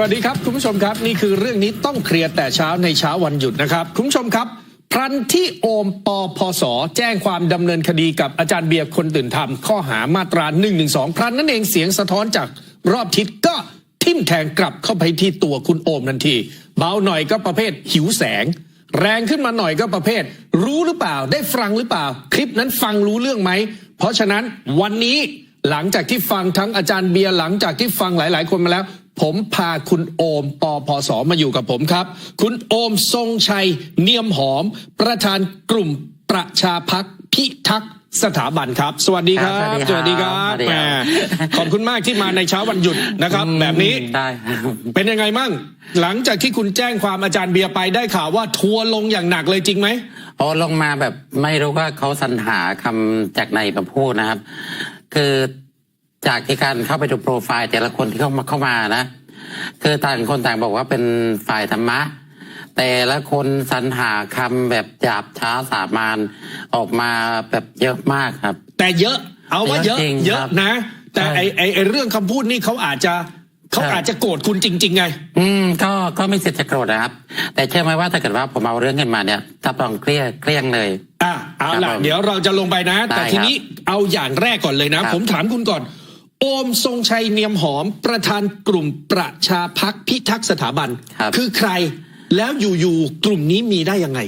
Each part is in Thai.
วัสดีครับ คุณผู้ชมครับ นี่คือเรื่องนี้ต้องเคลียร์แต่เช้าในเช้าวันหยุดนะครับ คุณผู้ชมครับ พรันที่โอมปอพศแจ้งความดำเนินคดีกับอาจารย์เบียร์คนตื่นธรรมข้อหามาตรา1นึพรันนั่นเองเสียงสะท้อนจากรอบทิศก็ทิ่มแทงกลับเข้าไปที่ตัวคุณโอมทันที เบาหน่อยก็ประเภทหิวแสง แรงขึ้นมาหน่อยก็ประเภท รู้หรือเปล่าได้ฟังหรือเปล่า คลิปนั้นฟังรู้เรื่องไหมเพราะฉะนั้นวันนี้หลังจากที่ฟังทั้งอาจารย์เบียร์หลังจากที่ฟังหลาย ๆ คนมาแล้ว ผมพาคุณโอมปอพศมาอยู่กับผมครับ คุณโอมทรงชัย เนียมหอม ประธานกลุ่มประชาพักพิทักษ์สถาบันครับ สวัสดีครับครับสวัสดีครับแหมขอบคุณมากที่มาในเช้าวันหยุดนะครับ แบบนี้ได้ครับเป็นยังไงมั่ง หลังจากที่คุณแจ้งความอาจารย์เบียร์ไปได้ข่าวว่าทัวร์ลงอย่างหนักเลยจริงไหมโอ้ลงมาแบบไม่รู้ว่าเขาสรรหาคำจากไหนมาพูดนะครับ คือ จากที่การเข้าไปดูโปรไฟล์แต่ละคนที่เข้ามาเข้ามานะ คือต่างคนต่างบอกว่าเป็นฝ่ายธรรมะ แต่ละคนสรรหาคำแบบหยาบช้าสามัญออกมาแบบเยอะมากครับ แต่เยอะ เอาว่าเยอะ เยอะจริงเยอะครับนะ แต่ใช่ไอไอไอเรื่องคำพูดนี่เขาอาจจะเขาใช่ อาจจะโกรธคุณจริง ๆ ไง อืมก็ก็ไม่เสร็จจะโกรธนะครับ แต่เชื่อไหมว่าถ้าเกิดว่าผมเอาเรื่องกันมาเนี่ยถ้าต้องเครียดเครียงเลย อะเอาครับล่ะผมเดี๋ยวเราจะลงไปนะ ได้แต่ทีนี้เอาอย่างแรกก่อนเลยนะ ครับผมถามคุณก่อน โอมทรงชัยเนียมหอมประธานกลุ่มประชาพักพิทักษ์สถาบันครับอใครแล้วอยู่ๆกลุ่มนี้มีได้ยังไง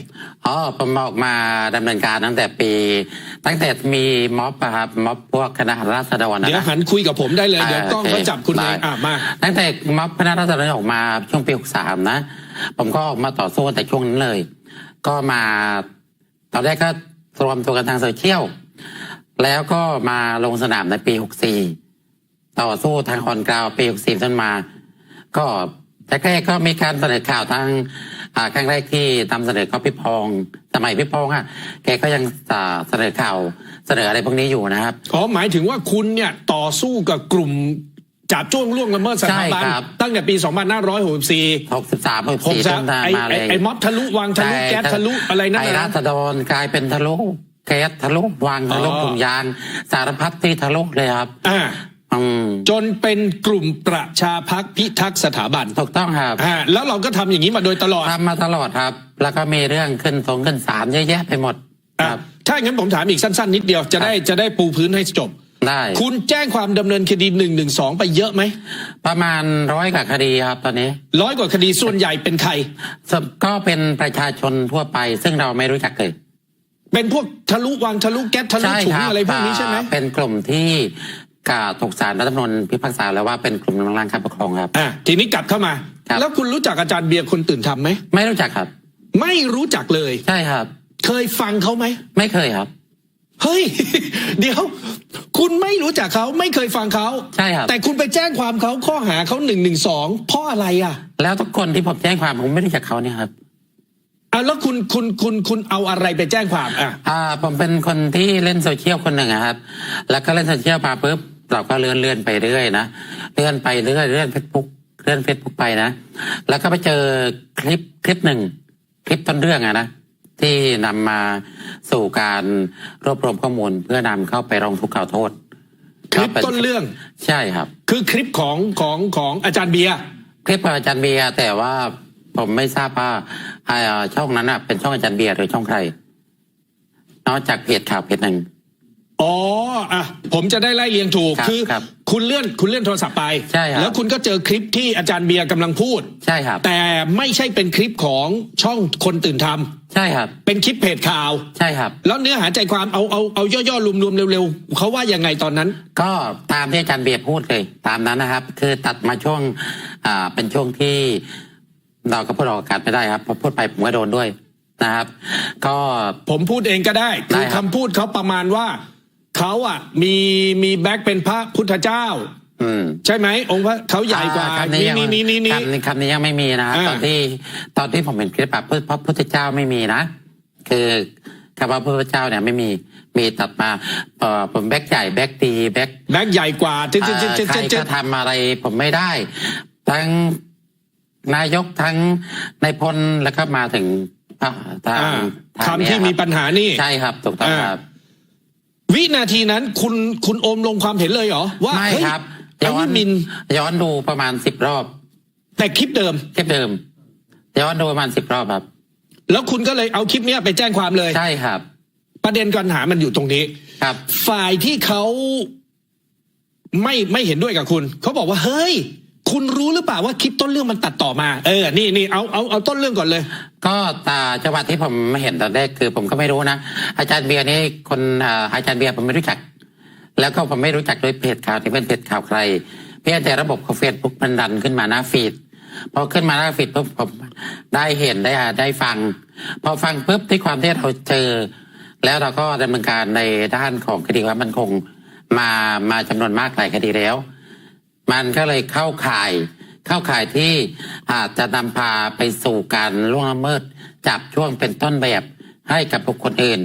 อ๋อผมออกมาดำเนินการตั้งแต่ปี ตั้งแต่มีม็อบอะครับม็อบพวกคณะราษฎรนะเดี๋ยวนะ หันคุยกับผมได้เลย เดี๋ยวกล้องเขาจับคุณเองได้อะมา ตั้งแต่ม็อบคณะราษฎรออกมาช่วงปี 63 นะ ผมก็ออกมาต่อสู้ตั้งแต่ช่วงนั้นเลย ก็มาตอนแรกก็รวมตัวกันทางโซเชียล แล้วก็มาลงสนามในปี 64 ต่อสู้ทางออนกราวปี64จนมา ก็แรกๆก็มีการเสนอข่าวทางอ่าครั้งแรกที่นำเสนอก็พี่พองสมัยพี่พองอะแกก็ยังอ่าเสนอข่าวเสนออะไรพวกนี้อยู่นะครับอ๋อหมายถึงว่าคุณเนี่ยต่อสู้กับกลุ่มจับจ้วงล่วงละเมิดสถาบันใช่ครับตั้งแต่ปี 2564 63ผม64จะต้นทางไอ้มาเลไอ้ยไอ้ม็อบทะลุวางทะลุแก๊สทะลุอะไรนั่นไอ้นะราษฎรกลายเป็นทะลุแก๊สทะลุวางทะลุอ๋อถุงยางสารพัดที่ทะลุเลยครับอ่าอืม จนเป็นกลุ่มประชาพักพิทักษ์สถาบันถูกต้องครับอ่าแล้วเราก็ทำอย่างนี้มาโดยตลอดทำมาตลอดครับ แล้วก็มีเรื่องขึ้นสงขึ้นศาลเยอะแยะไปหมดคอะรับ ถ้าอย่างนั้นผมถามอีกสั้น ๆ นิดเดียวจะได้จะได้ปูพื้นให้จบ ได้คุณแจ้งความดำเนินคดีหนึ่งหนึ่งสองไปเยอะไหมประมาณร้อยกว่าคดีครับตอนนี้ร้อยกว่าคดีส่วนใหญ่เป็นใครก็เป็นประชาชนทั่วไป ซึ่งเราไม่รู้จักเลยเป็นพวกทะลุวางทะลุแก๊สทะลุถุงอะไรพวกนี้ใช่ไหม อ่าเป็นกลุ่มที่ กาถูกศาลรัฐธรรมนูญพิพากษาแล้วว่าเป็นกลุ่มกำลังการปกครองครับ อะทีนี้กลับเข้ามา ครับ แล้วคุณรู้จักอาจารย์เบียร์คนตื่นทำไหม ไม่รู้จักครับ ไม่รู้จักเลย ใช่ครับ เคยฟังเขาไหม ไม่เคยครับ เฮ้ย เดี๋ยว คุณไม่รู้จักเขาไม่เคยฟังเขาใช่ครับ แต่คุณไปแจ้งความเขาข้อหาเขาหนึ่งหนึ่งสองเพราะอะไรอะแล้วทุกคนที่ผมแจ้งความผมไม่รู้จักเขาเนี่ยครับอะแล้วคุณคุณคุณคุณเอาอะไรไปแจ้งความอะ อ่าผมเป็นคนที่เล่นโซเชียลคนหนึ่งอะครับ แล้วก็เล่นโซเชียลมาปุ๊บ เราก็เลื่อนเลื่อนไปเรื่อยนะเลื่อนไปเรื่อยเลื่อนเฟซบุ๊กเลื่อนเฟซบุ๊กไปนะ แล้วก็ไปเจอคลิปคลิปหนึ่งคลิปต้นเรื่องอะนะที่นำมาสู่การรวบรวมข้อมูลเพื่อนำเข้าไปร้องทุกข์กล่าวโทษ คลิปต้นเรื่องใช่ครับ คือคลิปของของของอาจารย์เบียร์คลิปของอาจารย์เบียร์แต่ว่าผมไม่ทราบว่าอ่าช่องนั้นอะเป็นช่องอาจารย์เบียร์หรือช่องใครนอกจากเพจข่าวเพจหนึ่งอ๋อ อะผมจะได้ไล่เรียงถูกครับคือครับคุณเลื่อนคุณเลื่อนโทรศัพท์ไป ใช่ครับ แล้วคุณก็เจอคลิปที่อาจารย์เบียร์กำลังพูด ใช่ครับ แต่ไม่ใช่เป็นคลิปของช่องคนตื่นทำใช่ครับ เป็นคลิปเพจข่าว ใช่ครับ แล้วเนื้อหาใจความเอาเอาเอาย่อๆรวมๆเร็วๆเขาว่ายังไงตอนนั้น ก็ตามที่อาจารย์เบียร์พูดเลย ตามนั้นนะครับ คือตัดมาช่วงอ่าเป็นช่วงที่เราก็พูดออกอากาศไม่ได้ครับพอพูดไปผมก็โดนด้วยนะครับ ก็ ผมพูดเองก็ได้ได้คือครับคำพูดเขาประมาณว่า เขาอะ มีมีแบ็คเป็นพระพุทธเจ้าอืมใช่ไหมองค์พระเขาใหญ่กว่าอ่คำนี้นี่ยังนี่นี่นี่นี่คำนี้คำนี้ยังไม่มีนะครับอ่าตอนที่ตอนที่ผมเห็นคลิปแบบพระพุทธเจ้าไม่มีนะ คือคำว่าพระพุทธเจ้าเนี่ยไม่มีมีตัดมาเอ่อผมแบ็คใหญ่แบ็คดีแบ็คแบ็คใหญ่กว่าจึ๊ดจึ๊ดจึ๊ดจึ๊ดใครจึ๊ก็ดทำอะไรผมไม่ได้ ทั้งนายกทั้งนายพลแล้วก็มาถึงอ่าทางอ่าทางคำที่เนี้ยมีครับปัญหานี่ใช่ครับถูกต้องอ่าครับ วินาทีนั้นคุณคุณโอมลงความเห็นเลยเหรอว่าไม่เฮ้ยครับอัย้นอนี้นหมินย้อนดูประมาณสิบรอบแต่คลิปเดิม คลิปเดิม ย้อนดูประมาณสิบรอบครับ แล้วคุณก็เลยเอาคลิปเนี้ยไปแจ้งความเลย ใช่ครับ ประเด็นปัญหามันอยู่ตรงนี้ ครับ ฝ่ายที่เขาไม่ไม่เห็นด้วยกับคุณ เขาบอกว่าเฮ้ย คุณรู้หรือเปล่าว่าคลิปต้นเรื่องมันตัดต่อมา เออ นี่นี่เอาเอาเอาต้นเรื่องก่อนเลย ก็ตาจังหวัดที่ผมเห็นตอนแรกคือผมก็ไม่รู้นะ อาจารย์เบียร์นี่คนอ่าอาจารย์เบียร์ผมไม่รู้จัก แล้วก็ผมไม่รู้จักด้วยเพจข่าวที่เป็นเพจข่าวใคร เพียงแต่ระบบของเฟซบุ๊กมันดันขึ้นมาหน้าฟีดพอขึ้นมาหน้าฟีดปุ๊บผมได้เห็นได้อ่าได้ฟัง พอฟังปุ๊บที่ความที่เราเจอ แล้วเราก็ดำเนินการในด้านของคดีความมันคงมามาจำนวนมากหลายคดีแล้ว มันก็เลยเข้าข่าย เข้าข่ายที่อาจจะนำพาไปสู่การล่วงละเมิดจับช่วงเป็นต้นแบบให้กับบุคคลอื่น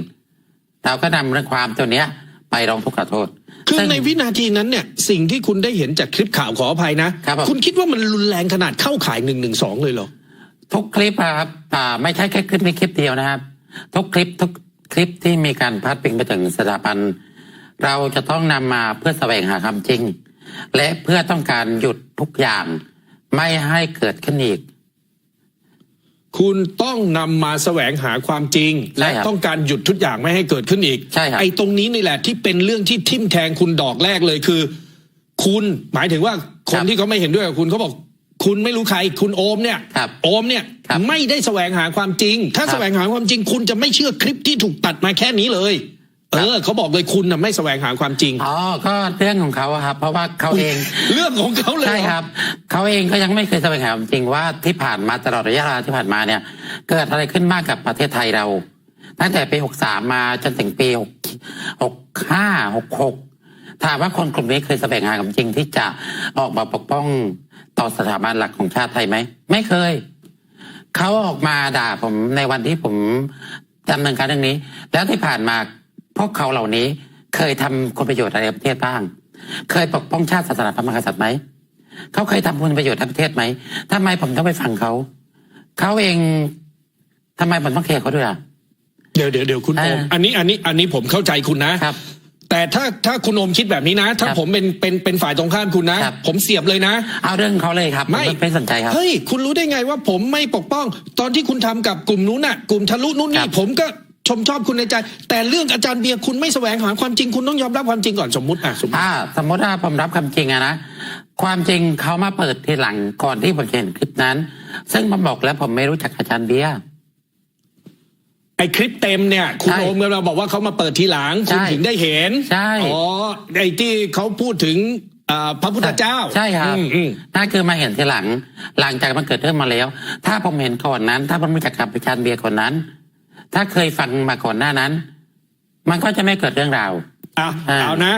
เราก็นำเรื่องความตัวเนี้ย ไปร้องทุกข์กล่าวโทษ คือซึ่ง ในวินาทีนั้นเนี่ยสิ่งที่คุณได้เห็นจากคลิปข่าวขออภัยนะครับผมคุณคิดว่ามันรุนแรงขนาดเข้าข่ายหนึ่งหนึ่งสองเลยเหรอ ทุกคลิปอะครับอ่าไม่ใช่แค่คลิปนี้คลิปเดียวนะครับ ทุกคลิปทุกคลิปที่มีการพาดพิงไปถึงสถาบัน เราจะต้องนำมาเพื่อแสวงหาความจริง และเพื่อต้องการหยุดทุกอย่างไม่ให้เกิดขึ้นอีก คุณต้องนำมาแสวงหาความจริงใช่และครับต้องการหยุดทุกอย่างไม่ให้เกิดขึ้นอีกใช่ครับไอ้ตรงนี้นี่แหละที่เป็นเรื่องที่ทิ่มแทงคุณดอกแรกเลยคือ คุณหมายถึงว่าคนที่เขาไม่เห็นด้วยกับคุณเขาบอกคุณไม่รู้ใคร คุณโอมเนี่ยครับโอมเนี่ยครับไม่ได้แสวงหาความจริง ถ้าครับแสวงหาความจริง คุณจะไม่เชื่อคลิปที่ถูกตัดมาแค่นี้เลย เออเขาบอกเลยคุณน่ะไม่แสวงหาความจริง อ๋อ ก็เรื่องของเขาอะครับ เพราะว่าเขาเอง เรื่องของเขาเลยใช่ครับ เขาเองก็ยังไม่เคยแสวงหาความจริงว่าที่ผ่านมาตลอดระยะเวลาที่ผ่านมาเนี่ย เกิดอะไรขึ้นมากกับประเทศไทยเรา ตั้งแต่ปี 63 มาจนถึงปี 65 66 ถามว่าคนกลุ่มนี้เคยแสวงหาความจริงที่จะออกมาปกป้องต่อสถาบันหลักของชาติไทยไหม ไม่เคย เขาออกมาด่าผมในวันที่ผมดำเนินการเรื่องนี้ แล้วที่ผ่านมา พวกเขาเหล่านี้เคยทำคุณประโยชน์อะไรในประเทศบ้าง เคยปกป้องชาติศาสนาพระมหากษัตริย์ไหมเขาเคยทำคุณประโยชน์ให้ประเทศไหมทำไมผมต้องไปฟังเขาเขาเองทำไมผมต้องแคร์เขาด้วยอะเดี๋ยวเดี๋ยวเดี๋ยวคุณโอมอ่าอันนี้อันนี้อันนี้ผมเข้าใจคุณนะครับ แต่ถ้าถ้าคุณโอมคิดแบบนี้นะ ถ้าครับผมเป็นเป็นเป็นฝ่ายตรงข้ามคุณนะครับผมเสียบเลยนะ เอาเรื่องเขาเลยครับ ไม่ผไม่สนใจครับ เฮ้ย คุณรู้ได้ไงว่าผมไม่ปกป้อง ตอนที่คุณทำกับกลุ่มนู้นน่ะ กลุ่มทะลุนู้นคนี่รับผมก็ ชมชอบคุณในใจ แต่เรื่องอาจารย์เบียร์คุณไม่แสวงหาความจริงคุณต้องยอมรับความจริงก่อนสมมุติอะสมมติอ่าสมมติว่าผมรับคำจริงอะนะความจริงเขามาเปิดทีหลังก่อนที่ผมจะเห็นคลิปนั้น ซึ่งผมบอกแล้วผมไม่รู้จักอาจารย์เบียร์ ไอ้คลิปเต็มเนี่ย คุณใช่โอมเราบอกว่าเขามาเปิดทีหลังใช่คุณถึงได้เห็นใช่ อ๋อไอ้ที่เขาพูดถึงอ่าพระพุทธเจ้าใช่ครับอืมอืมนั่นคือมาเห็นทีหลัง หลังจากมันเกิดเรื่องมาแล้ว ถ้าผมเห็นก่อนนั้น ถ้าผมรู้จักกับอาจารย์เบียร์คนนั้น ถ้าเคยฟังมาก่อนหน้านั้น มันก็จะไม่เกิดเรื่องราว อะอ่า เอานะ